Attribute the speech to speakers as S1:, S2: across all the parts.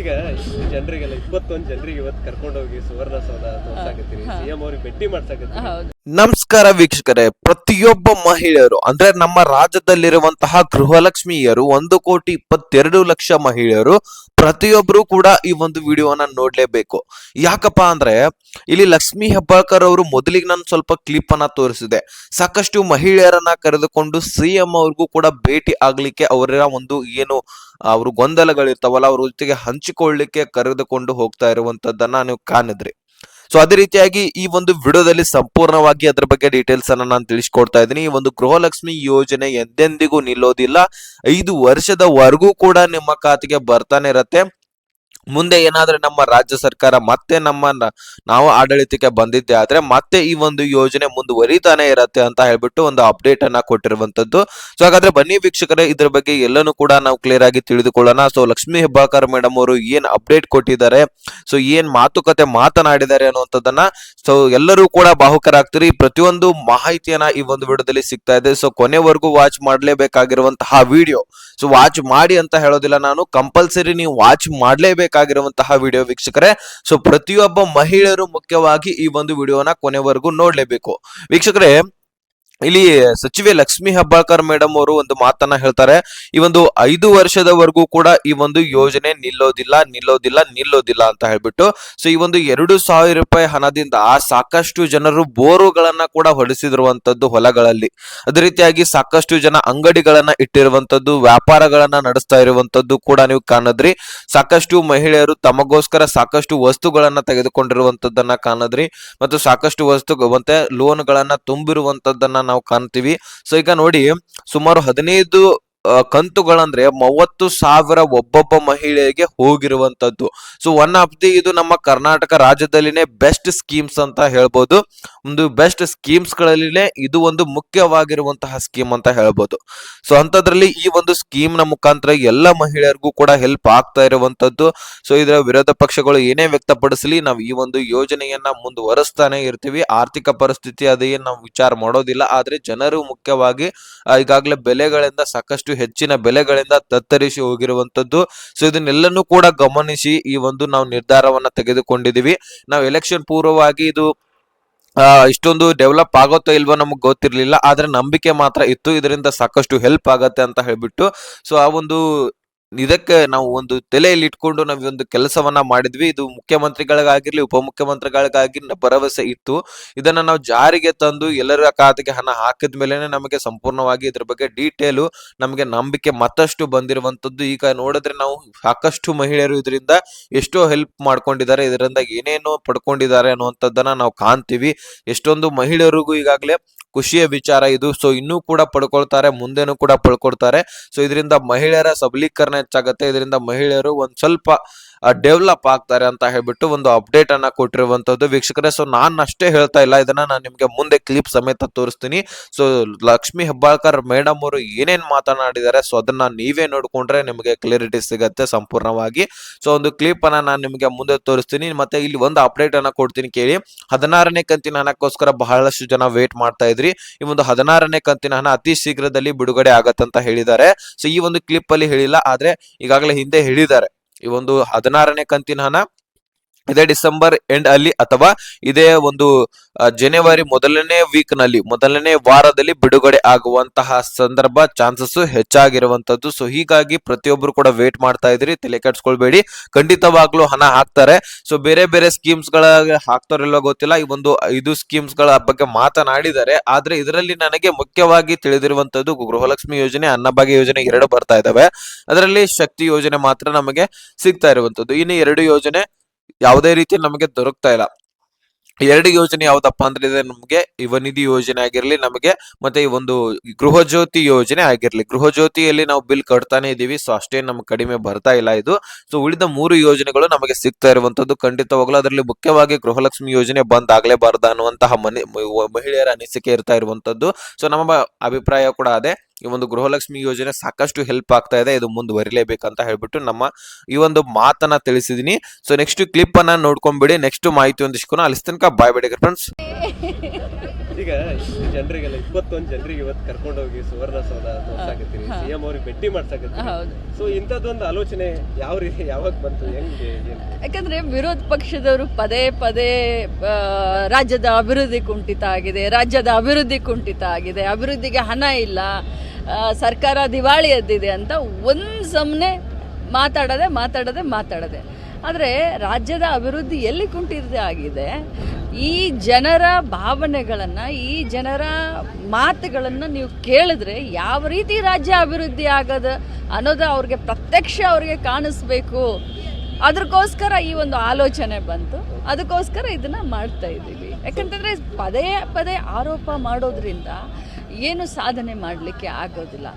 S1: ಈಗ ಜನರಿಗೆಲ್ಲ ಇಪ್ಪತ್ತೊಂದು ಜನರಿಗೆ ಇವತ್ತು ಕರ್ಕೊಂಡೋಗಿ ಸುವರ್ಣಸೌಧ ತೋರ್ಸಾಕತ್ತೀರಿ. ಸಿಎಂ ಅವ್ರಿಗೆ ಭೇಟಿ ಮಾಡ್ಸಾಕತ್ತೀರಿ.
S2: ನಮಸ್ಕಾರ ವೀಕ್ಷಕರೇ. ಪ್ರತಿಯೊಬ್ಬ ಮಹಿಳೆಯರು ಅಂದ್ರೆ ನಮ್ಮ ರಾಜ್ಯದಲ್ಲಿರುವಂತಹ ಗೃಹಲಕ್ಷ್ಮಿಯರು ಒಂದು ಕೋಟಿ ಇಪ್ಪತ್ತೆರಡು ಲಕ್ಷ ಮಹಿಳೆಯರು ಪ್ರತಿಯೊಬ್ಬರು ಕೂಡ ಈ ಒಂದು ವಿಡಿಯೋನ ನೋಡ್ಲೇಬೇಕು. ಯಾಕಪ್ಪ ಅಂದ್ರೆ, ಇಲ್ಲಿ ಲಕ್ಷ್ಮಿ ಹೆಬ್ಬಾಳ್ಕರ್ ಅವರು ಮೊದಲಿಗೆ ನಾನು ಸ್ವಲ್ಪ ಕ್ಲಿಪ್ ಅನ್ನ ತೋರಿಸಿದೆ. ಸಾಕಷ್ಟು ಮಹಿಳೆಯರನ್ನ ಕರೆದುಕೊಂಡು ಸಿಎಂ ಅವ್ರಿಗೂ ಕೂಡ ಭೇಟಿ ಆಗ್ಲಿಕ್ಕೆ ಅವರ ಒಂದು ಏನು ಅವರು ಗೊಂದಲಗಳಿರ್ತಾವಲ್ಲ, ಅವ್ರ ಜೊತೆಗೆ ಹಂಚಿಕೊಳ್ಳಿಕ್ಕೆ ಕರೆದುಕೊಂಡು ಹೋಗ್ತಾ ಇರುವಂತದ್ದನ್ನ ನೀವು ಕಾಣಿದ್ರಿ. ಸೊ ಅದೇ ರೀತಿಯಾಗಿ ಈ ಒಂದು ವಿಡಿಯೋದಲ್ಲಿ ಸಂಪೂರ್ಣವಾಗಿ ಅದರ ಬಗ್ಗೆ ಡೀಟೇಲ್ಸ್ ಅನ್ನ ನಾನು ತಿಳಿಸ್ಕೊಡ್ತಾ ಇದ್ದೀನಿ. ಈ ಒಂದು ಗೃಹಲಕ್ಷ್ಮಿ ಯೋಜನೆ ಎಂದೆಂದಿಗೂ ನಿಲ್ಲೋದಿಲ್ಲ. ಐದು ವರ್ಷದವರೆಗೂ ಕೂಡ ನಿಮ್ಮ ಖಾತೆಗೆ ಬರ್ತಾನೆ ಇರತ್ತೆ. ಮುಂದೆ ಏನಾದ್ರೆ ನಮ್ಮ ರಾಜ್ಯ ಸರ್ಕಾರ ಮತ್ತೆ ನಮ್ಮ ನಾವು ಆಡಳಿತಕ್ಕೆ ಬಂದಿದ್ದೆ ಆದ್ರೆ ಮತ್ತೆ ಈ ಒಂದು ಯೋಜನೆ ಮುಂದುವರಿತಾನೆ ಇರತ್ತೆ ಅಂತ ಹೇಳ್ಬಿಟ್ಟು ಒಂದು ಅಪ್ಡೇಟ್ ಅನ್ನ ಕೊಟ್ಟಿರುವಂತದ್ದು. ಸೊ ಹಾಗಾದ್ರೆ ಬನ್ನಿ ವೀಕ್ಷಕರೇ, ಇದ್ರ ಬಗ್ಗೆ ಎಲ್ಲನೂ ಕೂಡ ನಾವು ಕ್ಲಿಯರ್ ಆಗಿ ತಿಳಿದುಕೊಳ್ಳೋಣ. ಸೊ ಲಕ್ಷ್ಮೀ ಹೆಬ್ಬಾಕರ್ ಮೇಡಮ್ ಅವರು ಏನ್ ಅಪ್ಡೇಟ್ ಕೊಟ್ಟಿದ್ದಾರೆ? ಸೊ ಏನ್ ಮಾತುಕತೆ ಮಾತನಾಡಿದ್ದಾರೆ ಅನ್ನುವಂಥದ್ದನ್ನ ಸೊ ಎಲ್ಲರೂ ಕೂಡ ಬಾಹುಕರಾಗ್ತೀರಿ. ಪ್ರತಿಯೊಂದು ಮಾಹಿತಿಯನ್ನ ಈ ಒಂದು ವಿಡಿಯೋದಲ್ಲಿ ಸಿಗ್ತಾ ಇದೆ. ಸೊ ಕೊನೆವರೆಗೂ ವಾಚ್ ಮಾಡಲೇಬೇಕಾಗಿರುವಂತಹ ವಿಡಿಯೋ ಸೊ ವಾಚ್ ಮಾಡಿ ಅಂತ ಹೇಳೋದಿಲ್ಲ ನಾನು. ಕಂಪಲ್ಸರಿ ನೀವು ವಾಚ್ ಮಾಡ್ಲೇಬೇಕಾಗಿರುವಂತಹ ವಿಡಿಯೋ ವೀಕ್ಷಕರೇ. ಸೊ ಪ್ರತಿಯೊಬ್ಬ ಮಹಿಳೆಯರು ಮುಖ್ಯವಾಗಿ ಈ ಒಂದು ವಿಡಿಯೋನ ಕೊನೆವರೆಗೂ ನೋಡ್ಲೇಬೇಕು. ವೀಕ್ಷಕರೇ ಇಲ್ಲಿ ಸಚಿವೆ ಲಕ್ಷ್ಮಿ ಹೆಬ್ಬಾಳ್ಕರ್ ಮೇಡಮ್ ಅವರು ಒಂದು ಮಾತನ್ನ ಹೇಳ್ತಾರೆ. ಈ ಒಂದು ಐದು ವರ್ಷದವರೆಗೂ ಕೂಡ ಈ ಒಂದು ಯೋಜನೆ ನಿಲ್ಲೋದಿಲ್ಲ ನಿಲ್ಲೋದಿಲ್ಲ ನಿಲ್ಲೋದಿಲ್ಲ ಅಂತ ಹೇಳ್ಬಿಟ್ಟು. ಸೊ ಈ ಒಂದು ಎರಡು ಸಾವಿರ ರೂಪಾಯಿ ಹಣದಿಂದ ಸಾಕಷ್ಟು ಜನರು ಬೋರುಗಳನ್ನ ಕೂಡ ಹೊಡೆಸಿರುವಂತದ್ದು ಹೊಲಗಳಲ್ಲಿ. ಅದೇ ರೀತಿಯಾಗಿ ಸಾಕಷ್ಟು ಜನ ಅಂಗಡಿಗಳನ್ನ ಇಟ್ಟಿರುವಂತದ್ದು, ವ್ಯಾಪಾರಗಳನ್ನ ನಡೆಸ್ತಾ ಇರುವಂತದ್ದು ಕೂಡ ನೀವು ಕಾಣದ್ರಿ. ಸಾಕಷ್ಟು ಮಹಿಳೆಯರು ತಮಗೋಸ್ಕರ ಸಾಕಷ್ಟು ವಸ್ತುಗಳನ್ನ ತೆಗೆದುಕೊಂಡಿರುವಂತದ್ದನ್ನ ಕಾಣದ್ರಿ. ಮತ್ತು ಸಾಕಷ್ಟು ವಸ್ತು ಮತ್ತೆ ಲೋನ್ಗಳನ್ನ ತುಂಬಿರುವಂತದ್ದನ್ನ ನಾವು ಕಾಣ್ತೀವಿ. ಸೊ ಈಗ ನೋಡಿ ಸುಮಾರು ಹದಿನೈದು ಕಂತುಗಳಂದ್ರೆ ಮೂವತ್ತು ಸಾವಿರ ಒಬ್ಬೊಬ್ಬ ಮಹಿಳೆಗೆ ಹೋಗಿರುವಂತದ್ದು. ಸೊ ಒನ್ ಆಫ್ ದಿ ಇದು ನಮ್ಮ ಕರ್ನಾಟಕ ರಾಜ್ಯದಲ್ಲಿನೇ ಬೆಸ್ಟ್ ಸ್ಕೀಮ್ಸ್ ಅಂತ ಹೇಳ್ಬೋದು. ಒಂದು ಬೆಸ್ಟ್ ಸ್ಕೀಮ್ಸ್ ಗಳಲ್ಲಿನೇ ಇದು ಒಂದು ಮುಖ್ಯವಾಗಿರುವಂತಹ ಸ್ಕೀಮ್ ಅಂತ ಹೇಳ್ಬೋದು. ಸೊ ಅಂತದ್ರಲ್ಲಿ ಈ ಒಂದು ಸ್ಕೀಮ್ನ ಮುಖಾಂತರ ಎಲ್ಲ ಮಹಿಳೆಯರಿಗೂ ಕೂಡ ಹೆಲ್ಪ್ ಆಗ್ತಾ ಇರುವಂತದ್ದು. ಸೊ ಇದರ ವಿರೋಧ ಪಕ್ಷಗಳು ಏನೇ ವ್ಯಕ್ತಪಡಿಸಲಿ, ನಾವು ಈ ಒಂದು ಯೋಜನೆಯನ್ನ ಮುಂದುವರಿಸ್ತಾನೆ ಇರ್ತೀವಿ. ಆರ್ಥಿಕ ಪರಿಸ್ಥಿತಿ ಅದೇ ನಾವು ವಿಚಾರ ಮಾಡೋದಿಲ್ಲ. ಆದ್ರೆ ಜನರು ಮುಖ್ಯವಾಗಿ ಈಗಾಗಲೇ ಬೆಲೆಗಳಿಂದ ಸಾಕಷ್ಟು ಹೆಚ್ಚಿನ ಬೆಲೆಗಳಿಂದ ತತ್ತರಿಸಿ ಹೋಗಿರುವಂತದ್ದು ಸೊ ಇದನ್ನೆಲ್ಲನೂ ಕೂಡ ಗಮನಿಸಿ ಈ ಒಂದು ನಾವು ನಿರ್ಧಾರವನ್ನ ತೆಗೆದುಕೊಂಡಿದೀವಿ ನಾವು ಎಲೆಕ್ಷನ್ ಪೂರ್ವವಾಗಿ ಇದು ಇಷ್ಟೊಂದು ಡೆವಲಪ್ ಆಗುತ್ತೋ ಇಲ್ವೋ ನಮಗೆ ಗೊತ್ತಿರಲಿಲ್ಲ. ಆದರೆ ನಂಬಿಕೆ ಮಾತ್ರ ಇತ್ತು. ಇದರಿಂದ ಸಾಕಷ್ಟು ಹೆಲ್ಪ್ ಆಗತ್ತೆ ಅಂತ ಹೇಳ್ಬಿಟ್ಟು. ಸೊ ಆ ಒಂದು ಇದಕ್ಕೆ ನಾವು ಒಂದು ತಲೆಯಲ್ಲಿ ಇಟ್ಕೊಂಡು ನಾವು ಒಂದು ಕೆಲಸವನ್ನ ಮಾಡಿದ್ವಿ. ಇದು ಮುಖ್ಯಮಂತ್ರಿಗಳಿಗಾಗಿರ್ಲಿ, ಉಪಮುಖ್ಯಮಂತ್ರಿಗಳಿಗಾಗಿ ಭರವಸೆ ಇತ್ತು. ಇದನ್ನ ನಾವು ಜಾರಿಗೆ ತಂದು ಎಲ್ಲರ ಖಾತೆಗೆ ಹಣ ಹಾಕಿದ ಮೇಲೆನೆ ನಮಗೆ ಸಂಪೂರ್ಣವಾಗಿ ಇದ್ರ ಬಗ್ಗೆ ಡೀಟೇಲು ನಮಗೆ ನಂಬಿಕೆ ಮತ್ತಷ್ಟು ಬಂದಿರುವಂತದ್ದು ಈಗ ನೋಡಿದ್ರೆ ನಾವು ಸಾಕಷ್ಟು ಮಹಿಳೆಯರು ಇದರಿಂದ ಎಷ್ಟೋ ಹೆಲ್ಪ್ ಮಾಡ್ಕೊಂಡಿದ್ದಾರೆ. ಇದರಿಂದ ಏನೇನು ಪಡ್ಕೊಂಡಿದ್ದಾರೆ ಅನ್ನುವಂಥದ್ದನ್ನ ನಾವು ಕಾಣ್ತೀವಿ. ಎಷ್ಟೊಂದು ಮಹಿಳೆಯರಿಗೂ ಈಗಾಗಲೇ ಖುಷಿಯ ವಿಚಾರ ಇದು. ಸೊ ಇನ್ನೂ ಕೂಡ ಪಡ್ಕೊಳ್ತಾರೆ, ಮುಂದೆನೂ ಕೂಡ ಪಡ್ಕೊಳ್ತಾರೆ. ಸೊ ಇದರಿಂದ ಮಹಿಳೆಯರ ಸಬಲೀಕರಣ ಹೆಚ್ಚಾಗತ್ತೆ. ಇದರಿಂದ ಮಹಿಳೆಯರು ಒಂದು ಸ್ವಲ್ಪ ಡೆವಲಪ್ ಆಗ್ತಾರೆ ಅಂತ ಹೇಳ್ಬಿಟ್ಟು ಒಂದು ಅಪ್ಡೇಟ್ ಅನ್ನ ಕೊಟ್ಟಿರುವಂತದ್ದು ವೀಕ್ಷಕರೇ. ಸೊ ನಾನು ಅಷ್ಟೇ ಹೇಳ್ತಾ ಇಲ್ಲ. ಇದನ್ನ ನಾನು ನಿಮ್ಗೆ ಮುಂದೆ ಕ್ಲಿಪ್ ಸಮೇತ ತೋರಿಸ್ತೀನಿ. ಸೊ ಲಕ್ಷ್ಮಿ ಹೆಬ್ಬಾಳ್ಕರ್ ಮೇಡಮ್ ಅವರು ಏನೇನ್ ಮಾತನಾಡಿದ್ದಾರೆ ಸೊ ಅದನ್ನ ನೀವೇ ನೋಡಿಕೊಂಡ್ರೆ ನಿಮಗೆ ಕ್ಲಿಯರಿಟಿ ಸಿಗತ್ತೆ ಸಂಪೂರ್ಣವಾಗಿ. ಸೊ ಒಂದು ಕ್ಲಿಪ್ ಅನ್ನ ನಾನು ನಿಮಗೆ ಮುಂದೆ ತೋರಿಸ್ತೀನಿ. ಮತ್ತೆ ಇಲ್ಲಿ ಒಂದು ಅಪ್ಡೇಟ್ ಅನ್ನ ಕೊಡ್ತೀನಿ ಕೇಳಿ. ಹದಿನಾರನೇ ಕಂತಿನ ಹಣಕ್ಕೋಸ್ಕರ ಬಹಳಷ್ಟು ಜನ ವೇಟ್ ಮಾಡ್ತಾ ಇದ್ರಿ. ಈ ಒಂದು ಹದಿನಾರನೇ ಕಂತಿನ ಹಣ ಅತಿ ಶೀಘ್ರದಲ್ಲಿ ಬಿಡುಗಡೆ ಆಗತ್ತಂತ ಹೇಳಿದ್ದಾರೆ. ಸೊ ಈ ಒಂದು ಕ್ಲಿಪ್ ಅಲ್ಲಿ ಹೇಳಿಲ್ಲ, ಆದ್ರೆ ಈಗಾಗಲೇ ಹಿಂದೆ ಹೇಳಿದ್ದಾರೆ. ಈ ಒಂದು ಹದಿನಾರನೇ ಕಂತಿನ ಹಣ ಇದೇ ಡಿಸೆಂಬರ್ ಎಂಡ್ ಅಲ್ಲಿ ಅಥವಾ ಇದೇ ಒಂದು ಜನವರಿ ಮೊದಲನೇ ವೀಕ್ನಲ್ಲಿ, ಮೊದಲನೇ ವಾರದಲ್ಲಿ ಬಿಡುಗಡೆ ಆಗುವಂತಹ ಸಂದರ್ಭ ಚಾನ್ಸಸ್ ಹೆಚ್ಚಾಗಿರುವಂತದ್ದು. ಸೊ ಹೀಗಾಗಿ ಪ್ರತಿಯೊಬ್ಬರು ಕೂಡ ವೇಟ್ ಮಾಡ್ತಾ ಇದ್ರಿ, ತಲೆ ಕೆಡ್ಸ್ಕೊಳ್ಬೇಡಿ. ಖಂಡಿತವಾಗ್ಲೂ ಹಣ ಹಾಕ್ತಾರೆ. ಸೊ ಬೇರೆ ಬೇರೆ ಸ್ಕೀಮ್ಸ್ಗಳ ಹಾಕ್ತಾರಿಲ್ಲೋ ಗೊತ್ತಿಲ್ಲ. ಈ ಒಂದು ಐದು ಸ್ಕೀಮ್ಸ್ಗಳ ಬಗ್ಗೆ ಮಾತನಾಡಿದ್ದಾರೆ. ಆದ್ರೆ ಇದರಲ್ಲಿ ನನಗೆ ಮುಖ್ಯವಾಗಿ ತಿಳಿದಿರುವಂತದ್ದು ಗೃಹಲಕ್ಷ್ಮಿ ಯೋಜನೆ, ಅನ್ನಭಾಗ್ಯ ಯೋಜನೆ ಎರಡು ಬರ್ತಾ ಇದಾವೆ ಅದರಲ್ಲಿ ಶಕ್ತಿ ಯೋಜನೆ ಮಾತ್ರ ನಮಗೆ ಸಿಗ್ತಾ ಇರುವಂತದ್ದು. ಇನ್ನು ಎರಡು ಯೋಜನೆ ಯಾವುದೇ ರೀತಿ ನಮಗೆ ದೊರಕ್ತಾ ಇಲ್ಲ. ಎರಡು ಯೋಜನೆ ಯಾವ್ದಪ್ಪ ಅಂದ್ರೆ ಇದೆ ನಮಗೆ ಯುವನಿಧಿ ಯೋಜನೆ ಆಗಿರ್ಲಿ, ನಮಗೆ ಮತ್ತೆ ಈ ಒಂದು ಗೃಹ ಜ್ಯೋತಿ ಯೋಜನೆ ಆಗಿರ್ಲಿ. ಗೃಹ ಜ್ಯೋತಿಯಲ್ಲಿ ನಾವು ಬಿಲ್ ಕಟ್ತಾನೆ ಇದೀವಿ ಸೊ ಅಷ್ಟೇ ನಮ್ಗೆ ಕಡಿಮೆ ಬರ್ತಾ ಇಲ್ಲ ಇದು. ಸೊ ಉಳಿದ ಮೂರು ಯೋಜನೆಗಳು ನಮಗೆ ಸಿಗ್ತಾ ಇರುವಂತದ್ದು ಖಂಡಿತವಾಗ್ಲೂ ಅದರಲ್ಲಿ ಮುಖ್ಯವಾಗಿ ಗೃಹಲಕ್ಷ್ಮಿ ಯೋಜನೆ ಬಂದ್ ಆಗ್ಲೇಬಾರ್ದು ಅನ್ನುವಂತಹ ಮಹಿಳೆಯರ ಅನಿಸಿಕೆ ಇರ್ತಾ ಇರುವಂತದ್ದು ಸೊ ನಮ್ಮ ಅಭಿಪ್ರಾಯ ಕೂಡ ಅದೇ. ಈ ಒಂದು ಗೃಹಲಕ್ಷ್ಮಿ ಯೋಜನೆ ಸಾಕಷ್ಟು ಹೆಲ್ಪ್ ಆಗ್ತಾ ಇದೆ. ಇದು ಮುಂದುವರಿಲೇಬೇಕಂತ ಹೇಳ್ಬಿಟ್ಟು ನಮ್ಮ ಈ ಒಂದು ಮಾತನ್ನ ತಿಳಿಸಿದೀನಿ. ಸೊ ನೆಕ್ಸ್ಟ್ ಕ್ಲಿಪ್ ಅನ್ನ ನೋಡ್ಕೊಂಡ್ಬಿಡಿ ನೆಕ್ಸ್ಟ್ ಮಾಹಿತಿ ಒಂದಿಷ್ಟು ಅಲ್ಲಿ ತನಕ ಬಾಯ್ ಬಿಡಿ ಫ್ರೆಂಡ್ಸ್
S1: ಈಗ ಜನರಿಗೆಲ್ಲ ಇಪ್ಪತ್ತೊಂದು ಜನರಿಗೆ ಇವತ್ತು ಕರ್ಕೊಂಡು ಹೋಗಿ ಸುವರ್ಣಸೌಧ ತೋರ್ಸಾಕತ್ತೀರಿ. ಸಿಎಂ ಅವ್ರಿಗೆ ಭೇಟಿ ಮಾಡ್ಸಾಕತ್ತೀರಿ.
S3: ಹೌದು.
S1: ಸೊ ಇಂಥದ್ದೊಂದು ಆಲೋಚನೆ ಯಾವ ರೀತಿ ಯಾವಾಗ ಬಂತು? ಹೆಂಗೆ
S3: ಯಾಕಂದ್ರೆ ವಿರೋಧ ಪಕ್ಷದವರು ಪದೇ ಪದೇ ರಾಜ್ಯದ ಅಭಿವೃದ್ಧಿ ಕುಂಠಿತ ಆಗಿದೆ ರಾಜ್ಯದ ಅಭಿವೃದ್ಧಿ ಕುಂಠಿತ ಆಗಿದೆ ಅಭಿವೃದ್ಧಿಗೆ ಹಣ ಇಲ್ಲ ಸರ್ಕಾರ ದಿವಾಳಿ ಎದ್ದಿದೆ ಅಂತ ಒಂದು ಸಮನೆ ಮಾತಾಡದೆ ಮಾತಾಡದೆ ಮಾತಾಡದೆ. ಆದರೆ ರಾಜ್ಯದ ಅಭಿವೃದ್ಧಿ ಎಲ್ಲಿ ಕುಂಠಿತ ಆಗಿದೆ, ಈ ಜನರ ಭಾವನೆಗಳನ್ನು, ಈ ಜನರ ಮಾತುಗಳನ್ನು ನೀವು ಕೇಳಿದ್ರೆ ಯಾವ ರೀತಿ ರಾಜ್ಯ ಅಭಿವೃದ್ಧಿ ಆಗದ ಅನ್ನೋದು ಅವ್ರಿಗೆ ಪ್ರತ್ಯಕ್ಷ ಅವ್ರಿಗೆ ಕಾಣಿಸ್ಬೇಕು. ಅದಕ್ಕೋಸ್ಕರ ಈ ಒಂದು ಆಲೋಚನೆ ಬಂತು. ಅದಕ್ಕೋಸ್ಕರ ಇದನ್ನು ಮಾಡ್ತಾ ಇದ್ದೀವಿ. ಯಾಕಂತಂದರೆ ಪದೇ ಪದೇ ಆರೋಪ ಮಾಡೋದ್ರಿಂದ ಏನು ಸಾಧನೆ ಮಾಡಲಿಕ್ಕೆ ಆಗೋದಿಲ್ಲ.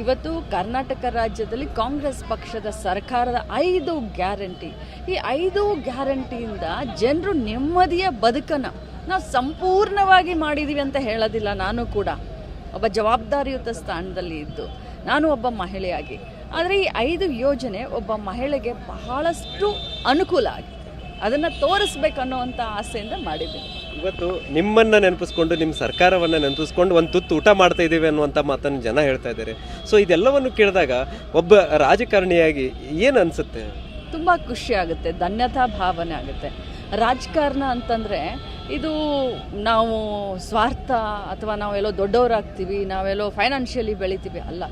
S3: ಇವತ್ತು ಕರ್ನಾಟಕ ರಾಜ್ಯದಲ್ಲಿ ಕಾಂಗ್ರೆಸ್ ಪಕ್ಷದ ಸರ್ಕಾರದ ಐದು ಗ್ಯಾರಂಟಿ. ಈ ಐದು ಗ್ಯಾರಂಟಿಯಿಂದ ಜನರು ನೆಮ್ಮದಿಯ ಬದುಕನ್ನು ನಾವು ಸಂಪೂರ್ಣವಾಗಿ ಮಾಡಿದ್ದೀವಿ ಅಂತ ಹೇಳೋದಿಲ್ಲ ನಾನು ಕೂಡ. ಒಬ್ಬ ಜವಾಬ್ದಾರಿಯುತ ಸ್ಥಾನದಲ್ಲಿ ಇದ್ದು, ನಾನು ಒಬ್ಬ ಮಹಿಳೆಯಾಗಿ. ಆದರೆ ಈ ಐದು ಯೋಜನೆ ಒಬ್ಬ ಮಹಿಳೆಗೆ ಬಹಳಷ್ಟು ಅನುಕೂಲ ಆಗಿದೆ. ಅದನ್ನು ತೋರಿಸ್ಬೇಕನ್ನೋವಂಥ ಆಸೆಯಿಂದ ಮಾಡಿದ್ದೀನಿ.
S1: ಇವತ್ತು ನಿಮ್ಮನ್ನು ನೆನಪಿಸ್ಕೊಂಡು ನಿಮ್ಮ ಸರ್ಕಾರವನ್ನು ನೆನಪಿಸ್ಕೊಂಡು ಒಂದು ತುತ್ತು ಊಟ ಮಾಡ್ತಾ ಇದ್ದೀವಿ ಅನ್ನುವಂಥ ಮಾತನ್ನು ಜನ ಹೇಳ್ತಾ ಇದ್ದಾರೆ. ಸೊ ಇದೆಲ್ಲವನ್ನು ಕೇಳಿದಾಗ ಒಬ್ಬ ರಾಜಕಾರಣಿಯಾಗಿ ಏನು ಅನಿಸುತ್ತೆ?
S3: ತುಂಬ ಖುಷಿ ಆಗುತ್ತೆ, ಧನ್ಯತಾ ಭಾವನೆ ಆಗುತ್ತೆ. ರಾಜಕಾರಣ ಅಂತಂದರೆ ಇದು ನಾವು ಸ್ವಾರ್ಥ ಅಥವಾ ನಾವೆಲ್ಲೋ ದೊಡ್ಡವರಾಗ್ತೀವಿ ನಾವೆಲ್ಲೋ ಫೈನಾನ್ಷಿಯಲಿ ಬೆಳಿತೀವಿ ಅಲ್ಲ.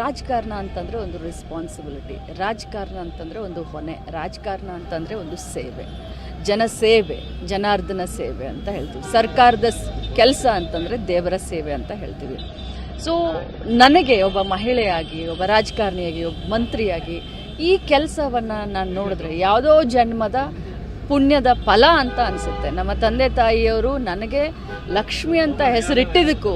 S3: ರಾಜಕಾರಣ ಅಂತಂದರೆ ಒಂದು ರೆಸ್ಪಾನ್ಸಿಬಿಲಿಟಿ ರಾಜಕಾರಣ ಅಂತಂದರೆ ಒಂದು ಹೊಣೆ, ರಾಜಕಾರಣ ಅಂತಂದರೆ ಒಂದು ಸೇವೆ. ಜನಸೇವೆ ಜನಾರ್ದನ ಸೇವೆ ಅಂತ ಹೇಳ್ತೀವಿ. ಸರ್ಕಾರದ ಕೆಲಸ ಅಂತಂದರೆ ದೇವರ ಸೇವೆ ಅಂತ ಹೇಳ್ತೀವಿ. ಸೊ ನನಗೆ ಒಬ್ಬ ಮಹಿಳೆಯಾಗಿ, ಒಬ್ಬ ರಾಜಕಾರಣಿಯಾಗಿ, ಒಬ್ಬ ಮಂತ್ರಿಯಾಗಿ ಈ ಕೆಲಸವನ್ನು ನಾನು ನೋಡಿದ್ರೆ ಯಾವುದೋ ಜನ್ಮದ ಪುಣ್ಯದ ಫಲ ಅಂತ ಅನಿಸುತ್ತೆ. ನಮ್ಮ ತಂದೆ ತಾಯಿಯವರು ನನಗೆ ಲಕ್ಷ್ಮಿ ಅಂತ ಹೆಸರಿಟ್ಟಿದ್ದಕ್ಕೂ,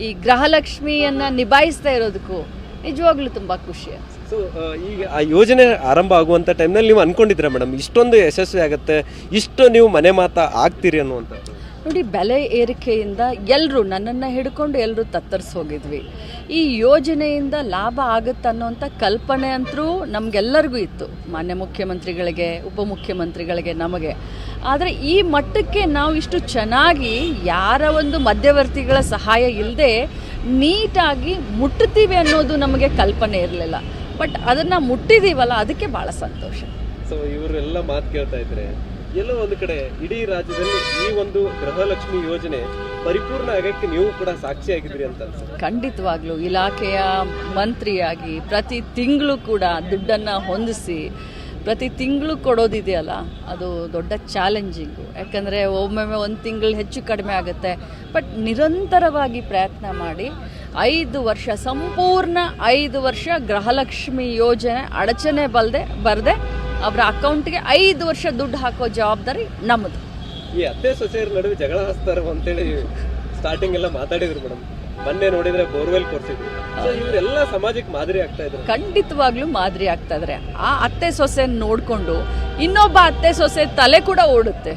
S3: ಈ ಗೃಹಲಕ್ಷ್ಮಿಯನ್ನು ನಿಭಾಯಿಸ್ತಾ ಇರೋದಕ್ಕೂ ನಿಜವಾಗ್ಲೂ ತುಂಬ ಖುಷಿ
S1: ಸೊ ಈಗ ಆ ಯೋಜನೆ ಆರಂಭ ಆಗುವಂಥ ಟೈಮ್ನಲ್ಲಿ ನೀವು ಅಂದ್ಕೊಂಡಿದ್ದೀರಾ ಮೇಡಮ್ ಇಷ್ಟೊಂದು ಯಶಸ್ವಿ ಆಗುತ್ತೆ, ಇಷ್ಟು ನೀವು ಮನೆ ಮಾತಾ ಆಗ್ತೀರಿ ಅನ್ನುವಂಥದ್ದು.
S3: ನೋಡಿ, ಬೆಲೆ ಏರಿಕೆಯಿಂದ ಎಲ್ಲರೂ ನನ್ನನ್ನು ಹಿಡ್ಕೊಂಡು ಎಲ್ಲರೂ ತತ್ತರಿಸಿ ಹೋಗಿದ್ವಿ. ಈ ಯೋಜನೆಯಿಂದ ಲಾಭ ಆಗುತ್ತೆ ಅನ್ನೋಂಥ ಕಲ್ಪನೆ ಅಂತರೂ ನಮಗೆಲ್ಲರಿಗೂ ಇತ್ತು. ಮಾನ್ಯ ಮುಖ್ಯಮಂತ್ರಿಗಳಿಗೆ, ಉಪಮುಖ್ಯಮಂತ್ರಿಗಳಿಗೆ ನಮಗೆ. ಆದರೆ ಈ ಮಟ್ಟಕ್ಕೆ ನಾವು ಇಷ್ಟು ಚೆನ್ನಾಗಿ ಯಾರ ಒಂದು ಮಧ್ಯವರ್ತಿಗಳ ಸಹಾಯ ಇಲ್ಲದೆ ನೀಟಾಗಿ ಮುಟ್ಟುತ್ತೀವಿ ಅನ್ನೋದು ನಮಗೆ ಕಲ್ಪನೆ ಇರಲಿಲ್ಲ. ಬಟ್ ಅದನ್ನು ಮುಟ್ಟಿದ್ದೀವಲ್ಲ ಅದಕ್ಕೆ ಭಾಳ ಸಂತೋಷ.
S1: ಸೊ ಇವರೆಲ್ಲ ಮಾತು ಕೇಳ್ತಾ ಇದ್ರೆ ಎಲ್ಲೋ ಒಂದು ಕಡೆ ಇಡೀ ರಾಜ್ಯದಲ್ಲಿ ಈ ಒಂದು ಗೃಹಲಕ್ಷ್ಮಿ ಯೋಜನೆ ಪರಿಪೂರ್ಣ ಆಗಕ್ಕೆ ನೀವು ಕೂಡ ಸಾಕ್ಷಿಯಾಗಿದ್ರಿ ಅಂತ
S3: ಖಂಡಿತವಾಗ್ಲೂ ಇಲಾಖೆಯ ಮಂತ್ರಿಯಾಗಿ ಪ್ರತಿ ತಿಂಗಳು ಕೂಡ ದುಡ್ಡನ್ನು ಹೊಂದಿಸಿ ಪ್ರತಿ ತಿಂಗಳು ಕೊಡೋದಿದೆಯಲ್ಲ ಅದು ದೊಡ್ಡ ಚಾಲೆಂಜಿಂಗು. ಯಾಕಂದರೆ ಒಮ್ಮೊಮ್ಮೆ ಒಂದು ತಿಂಗಳು ಹೆಚ್ಚು ಕಡಿಮೆ ಆಗುತ್ತೆ. ಬಟ್ ನಿರಂತರವಾಗಿ ಪ್ರಯತ್ನ ಮಾಡಿ ಐದು ವರ್ಷ ಸಂಪೂರ್ಣ ಐದು ವರ್ಷ ಗೃಹಲಕ್ಷ್ಮಿ ಯೋಜನೆ ಅಡಚಣೆ ಬಲ್ದೆ ಬರದೆ ಅವರ ಅಕೌಂಟ್ಗೆ ಐದು ವರ್ಷ ದುಡ್ಡು ಹಾಕೋ ಜವಾಬ್ದಾರಿ ನಮ್ಮದು
S1: ಈ ಅತ್ತೆ ಸೊಸೆಯರ ನಡುವೆ ಜಗಳ ಹಚ್ತಾರ ಅಂತೇಳಿ ಸ್ಟಾರ್ಟಿಂಗ್ ಎಲ್ಲ ಮಾತಾಡಿದ್ರು ಮೇಡಮ್. ಮೊನ್ನೆ ನೋಡಿದ್ರೆ ಬೋರ್ವೆಲ್ ಕೊರ್ಸಿದ್ರು ಸೊ ಇವರೆಲ್ಲ ಸಮಾಜಕ್ಕೆ ಮಾದರಿ ಆಗ್ತಾ ಇದ್ರು
S3: ಖಂಡಿತವಾಗ್ಲೂ ಮಾದರಿ ಆಗ್ತಾ ಇದ್ರೆ. ಆ ಅತ್ತೆ ಸೊಸೆ ನೋಡಿಕೊಂಡು ಇನ್ನೊಬ್ಬ ಅತ್ತೆ ಸೊಸೆ ತಲೆ ಕೂಡ ಓಡುತ್ತೆ.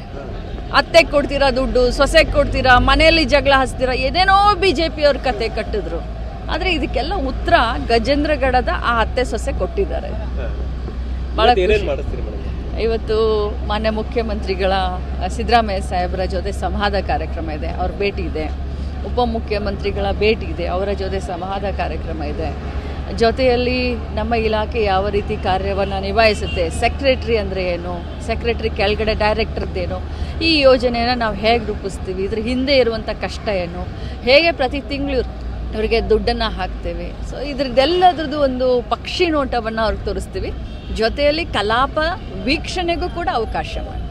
S3: ಅತ್ತೆ ಕೊಡ್ತೀರಾ ದುಡ್ಡು ಸೊಸೆ ಕೊಡ್ತೀರಾ ಮನೆಯಲ್ಲಿ ಜಗಳ ಹಚ್ತೀರಾ ಏನೇನೋ ಬಿ ಜೆ ಪಿಯವ್ರ ಕತೆ ಕಟ್ಟಿದ್ರು. ಆದರೆ ಇದಕ್ಕೆಲ್ಲ ಉತ್ತರ ಗಜೇಂದ್ರಗಡದ ಆ ಅತ್ತೆ ಸೊಸೆ ಕೊಟ್ಟಿದ್ದಾರೆ. ಭಾಳ ಇವತ್ತು ಮಾನ್ಯ ಮುಖ್ಯಮಂತ್ರಿಗಳ ಸಿದ್ದರಾಮಯ್ಯ ಸಾಹೇಬರ ಜೊತೆ ಸಂವಾದ ಕಾರ್ಯಕ್ರಮ ಇದೆ ಅವ್ರ ಭೇಟಿ ಇದೆ. ಉಪಮುಖ್ಯಮಂತ್ರಿಗಳ ಭೇಟಿ ಇದೆ ಅವರ ಜೊತೆ ಸಂವಾದ ಕಾರ್ಯಕ್ರಮ ಇದೆ. ಜೊತೆಯಲ್ಲಿ ನಮ್ಮ ಇಲಾಖೆ ಯಾವ ರೀತಿ ಕಾರ್ಯವನ್ನು ನಿಭಾಯಿಸುತ್ತೆ ಸೆಕ್ರೆಟ್ರಿ ಅಂದರೆ ಏನು ಸೆಕ್ರೆಟ್ರಿ ಕೆಳಗಡೆ ಡೈರೆಕ್ಟರ್ದೇನು ಈ ಯೋಜನೆಯನ್ನು ನಾವು ಹೇಗೆ ರೂಪಿಸ್ತೀವಿ, ಇದ್ರ ಹಿಂದೆ ಇರುವಂಥ ಕಷ್ಟ ಏನು, ಹೇಗೆ ಪ್ರತಿ ತಿಂಗಳು ಅವರಿಗೆ ದುಡ್ಡನ್ನು ಹಾಕ್ತೇವೆ. ಸೊ ಇದ್ರದ್ದೆಲ್ಲದ್ರದ್ದು ಒಂದು ಪಕ್ಷಿ ನೋಟವನ್ನು ಅವ್ರಿಗೆ ತೋರಿಸ್ತೀವಿ. ಜೊತೆಯಲ್ಲಿ ಕಲಾಪ ವೀಕ್ಷಣೆಗೂ ಕೂಡ ಅವಕಾಶ ಮಾಡಿ.